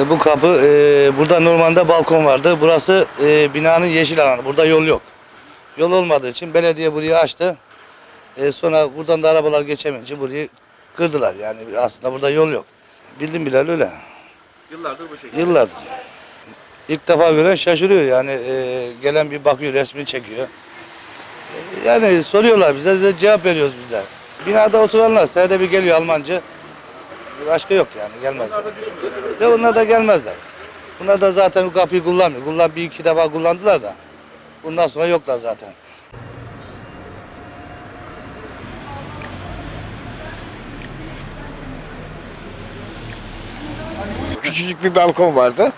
Şimdi bu kapı e, burada normalde balkon vardı. Burası e, binanın yeşil alanı. Burada yol yok. Yol olmadığı için belediye burayı açtı. E, sonra buradan da arabalar geçemeyince burayı kırdılar. Yani aslında burada yol yok. Bildim bilal öyle. Yıllardır bu şekilde. Yıllardır. İlk defa gören şaşırıyor yani e, gelen bir bakıyor resmini çekiyor. E, Yani soruyorlar bize de cevap veriyoruz bizler. Binada oturanlar senede bir geliyor Almanca. Başka yok yani gelmezler. Bunlar da düşmüyor. Ve onlar da gelmezler. Bunlar da zaten bu kapıyı kullanmıyor. Kullan bir iki defa kullandılar da. Bundan sonra yoklar zaten. Küçücük bir balkon vardı.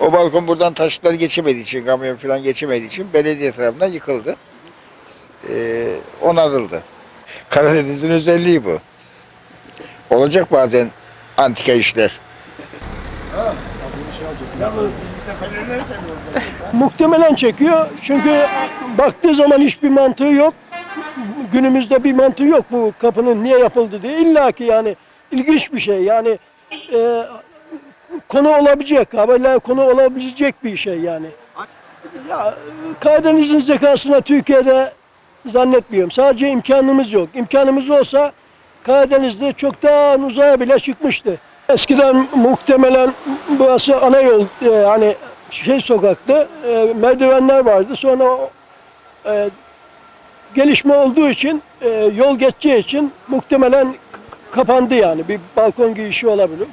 O balkon buradan taşlar geçemediği için, kamyon falan geçemediği için belediye tarafından yıkıldı. Ee, onarıldı. Karadeniz'in özelliği bu. Olacak bazen antika işler. Muhtemelen çekiyor çünkü baktığı zaman hiçbir mantığı yok. Günümüzde bir mantığı yok bu kapının niye yapıldı diye. İlla ki yani ilginç bir şey yani e, konu olabilecek, haberler konu olabilecek bir şey yani. Ya Karadeniz'in zekasına Türkiye'de zannetmiyorum. Sadece imkanımız yok. İmkanımız olsa Karadeniz'de çoktan uzaya bile çıkmıştı. Eskiden muhtemelen burası ana yol e, hani şey sokaktı. e, merdivenler vardı. Sonra e, gelişme olduğu için e, yol geçeceği için muhtemelen kapandı yani. Bir balkon girişi olabilir.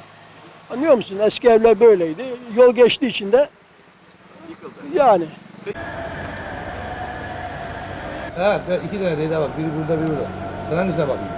Anlıyor musun? Eski evler böyleydi. Yol geçtiği için de yani. Evet, iki tane değil bak. Biri burada, biri burada. Sen hangisine bakıyorsun?